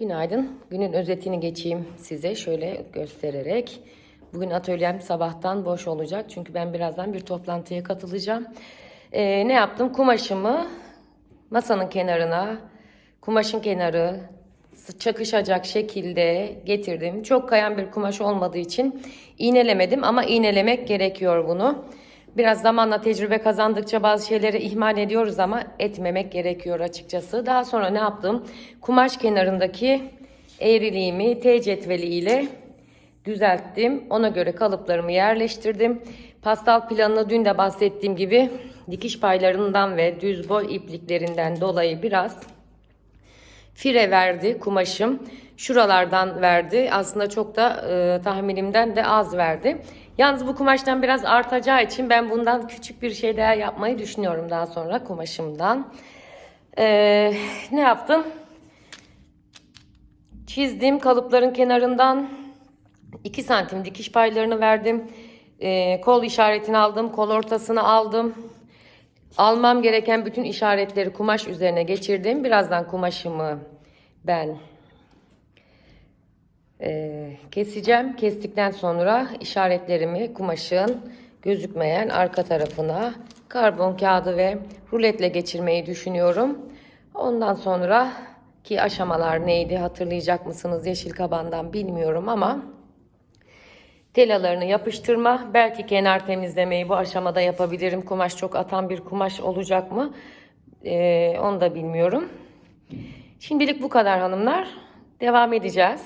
Günaydın. Günün özetini geçeyim size şöyle göstererek. Bugün atölyem sabahtan boş olacak çünkü ben birazdan bir toplantıya katılacağım. Ee, ne yaptım? Kumaşımı masanın kenarına, kumaşın kenarı çakışacak şekilde getirdim. Çok kayan bir kumaş olmadığı için iğnelemedim ama iğnelemek gerekiyor bunu. Biraz zamanla tecrübe kazandıkça bazı şeyleri ihmal ediyoruz ama etmemek gerekiyor açıkçası. Daha sonra ne yaptım? Kumaş kenarındaki eğriliğimi T cetveli ile düzelttim. Ona göre kalıplarımı yerleştirdim. Pastal planını dün de bahsettiğim gibi dikiş paylarından ve düz boy ipliklerinden dolayı biraz fire verdi kumaşım. Şuralardan verdi. Aslında çok da e, tahminimden de az verdi. Yalnız bu kumaştan biraz artacağı için ben bundan küçük bir şey daha yapmayı düşünüyorum daha sonra kumaşımdan. E, ne yaptım? Çizdim kalıpların kenarından 2 santim dikiş paylarını verdim. E, kol işaretini aldım. Kol ortasını aldım. Almam gereken bütün işaretleri kumaş üzerine geçirdim. Birazdan kumaşımı ben e, keseceğim. Kestikten sonra işaretlerimi kumaşın gözükmeyen arka tarafına karbon kağıdı ve ruletle geçirmeyi düşünüyorum. Ondan sonra ki aşamalar neydi hatırlayacak mısınız yeşil kabandan bilmiyorum ama telalarını yapıştırma. Belki kenar temizlemeyi bu aşamada yapabilirim. Kumaş çok atan bir kumaş olacak mı? Ee, onu da bilmiyorum. Şimdilik bu kadar hanımlar. Devam edeceğiz.